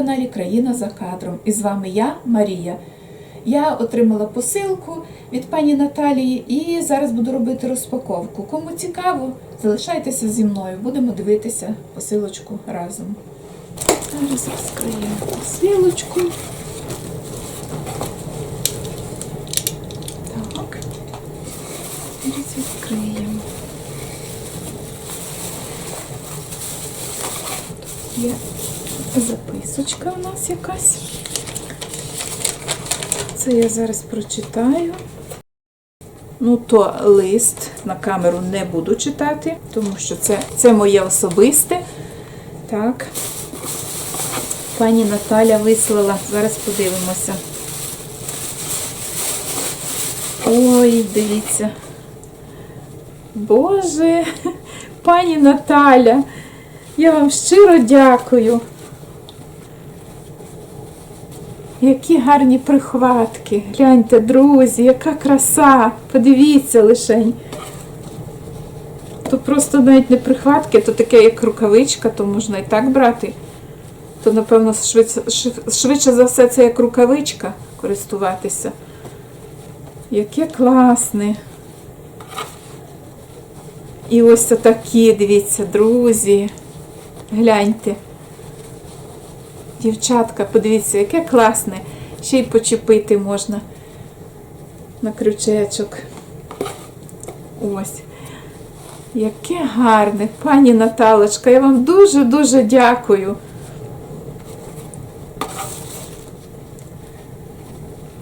каналі Країна за кадром. І з вами я, Марія. Я отримала посилку від пані Наталії і зараз буду робити розпаковку. Кому цікаво, залишайтеся зі мною, будемо дивитися посилочку разом. Зараз розкриємо посилочку. Так. Зараз відкриємо. Є записочка у нас якась. Це я зараз прочитаю. Ну, то лист на камеру не буду читати, тому що це, це моє особисте. Так. Пані Наталя вислала. Зараз подивимося. Ой, дивіться. Боже, пані Наталя, я вам щиро дякую. Які гарні прихватки. Гляньте, друзі, яка краса. Подивіться лишень. То просто навіть не прихватки, то таке як рукавичка, то можна і так брати. То, напевно, швидше, швидше за все це як рукавичка користуватися. Яке класне. І ось такі, дивіться, друзі. Гляньте. Дівчатка, подивіться, яке класне. Ще й почепити можна на крючечок. Ось. Яке гарне, пані Наталочка, я вам дуже-дуже дякую.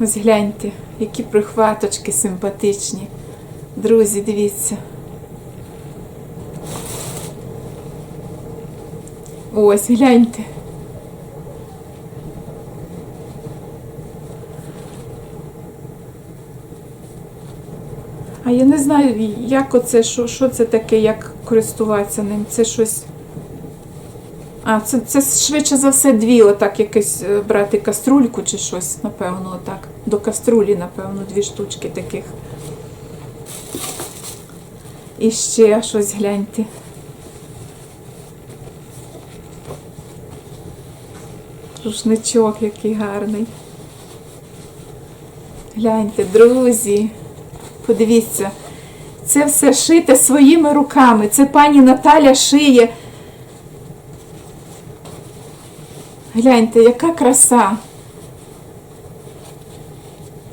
Ось гляньте, які прихваточки симпатичні. Друзі, дивіться. Ось, гляньте. А я не знаю, як оце, що, що це таке, як користуватися ним. Це щось. А, це, це швидше за все дві, отак якесь е, брати каструльку чи щось, напевно, отак. До каструлі, напевно, дві штучки таких. І ще щось гляньте. Рушничок який гарний. Гляньте, друзі. Подивіться, це все шите своїми руками. Це пані Наталя шиє. Гляньте, яка краса.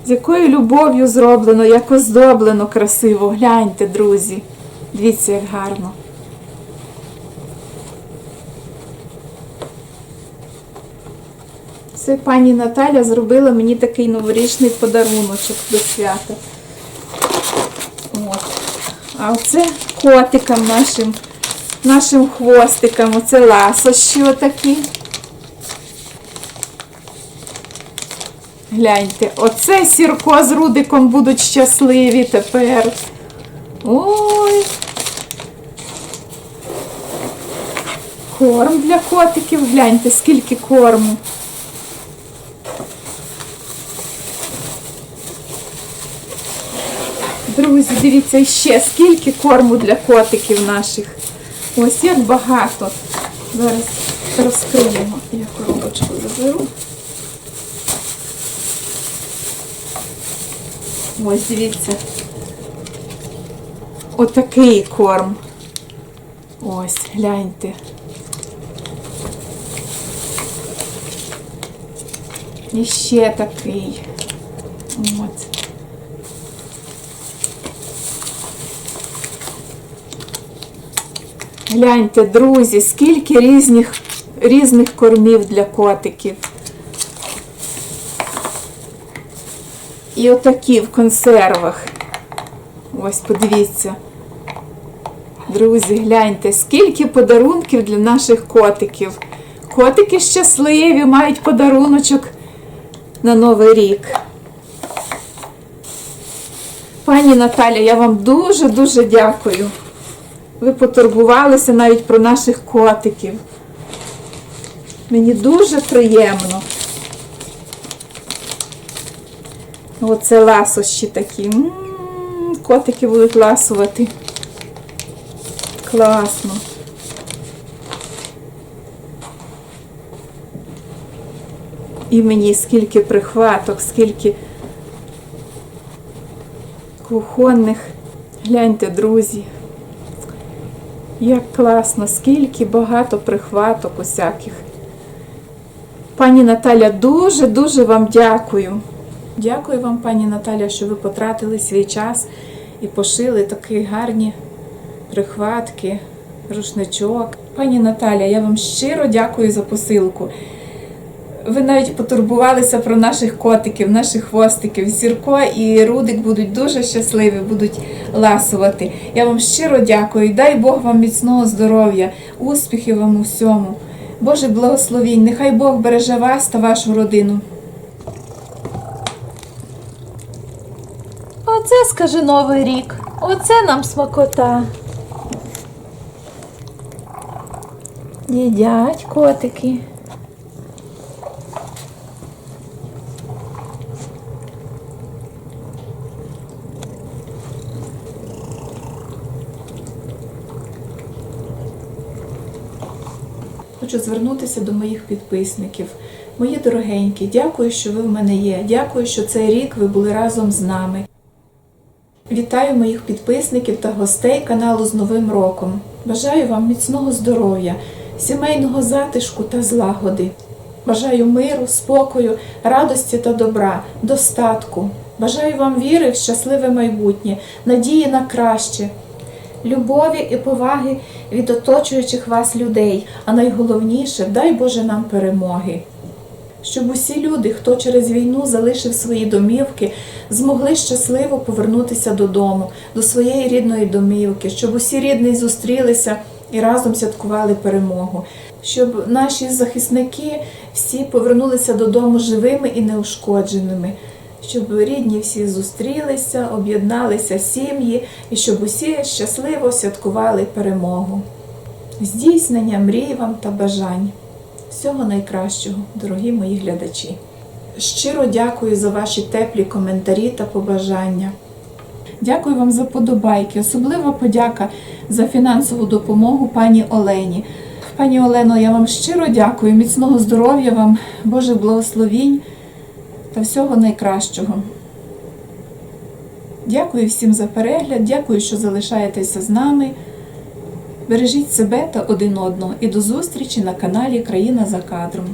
З якою любов'ю зроблено, як оздоблено красиво. Гляньте, друзі. Дивіться, як гарно. Це пані Наталя зробила мені такий новорічний подаруночок до свята. А оце котикам нашим, нашим хвостикам, оце ласощі отакі. Гляньте, оце сірко з Рудиком будуть щасливі тепер. Ой. Корм для котиків, гляньте, скільки корму. Друзі, дивіться ще, скільки корму для котиків наших. Ось як багато. Зараз розкриємо. Я коробочку заберу. Ось, дивіться. Отакий корм. Ось, гляньте. І ще такий. От. Гляньте, друзі, скільки різних, різних кормів для котиків. І отакі в консервах. Ось, подивіться. Друзі, гляньте, скільки подарунків для наших котиків. Котики щасливі, мають подаруночок на Новий рік. Пані Наталя, я вам дуже-дуже дякую. Ви потурбувалися навіть про наших котиків. Мені дуже приємно. Оце ласощі такі. М, Котики будуть ласувати. Класно. І мені скільки прихваток, скільки кухонних. Гляньте, друзі. Як класно, скільки багато прихваток усяких. Пані Наталя, дуже-дуже вам дякую. Дякую вам, пані Наталя, що ви потратили свій час і пошили такі гарні прихватки, рушничок. Пані Наталя, я вам щиро дякую за посилку. Ви навіть потурбувалися про наших котиків, наших хвостиків. Сірко і Рудик будуть дуже щасливі, будуть ласувати. Я вам щиро дякую. Дай Бог вам міцного здоров'я, успіхів вам у всьому. Боже благословінь, нехай Бог береже вас та вашу родину. Оце скаже Новий рік. Оце нам смакота. Їдять котики. Хочу звернутися до моїх підписників. Мої дорогенькі, дякую, що ви в мене є. Дякую, що цей рік ви були разом з нами. Вітаю моїх підписників та гостей каналу з Новим роком. Бажаю вам міцного здоров'я, сімейного затишку та злагоди. Бажаю миру, спокою, радості та добра, достатку. Бажаю вам віри в щасливе майбутнє, надії на краще, любові і поваги від оточуючих вас людей, а найголовніше, дай Боже нам перемоги. Щоб усі люди, хто через війну залишив свої домівки, змогли щасливо повернутися додому, до своєї рідної домівки, щоб усі рідні зустрілися і разом святкували перемогу, щоб наші захисники всі повернулися додому живими і неушкодженими, щоб рідні всі зустрілися, об'єдналися сім'ї і щоб усі щасливо святкували перемогу. Здійснення мрій вам та бажань. Всього найкращого, дорогі мої глядачі. Щиро дякую за ваші теплі коментарі та побажання. Дякую вам за подобайки. Особлива подяка за фінансову допомогу пані Олені. Пані Олено, я вам щиро дякую. Міцного здоров'я вам, Боже благословінь та всього найкращого. Дякую всім за перегляд, дякую, що залишаєтеся з нами. Бережіть себе та один одного і до зустрічі на каналі Країна за кадром.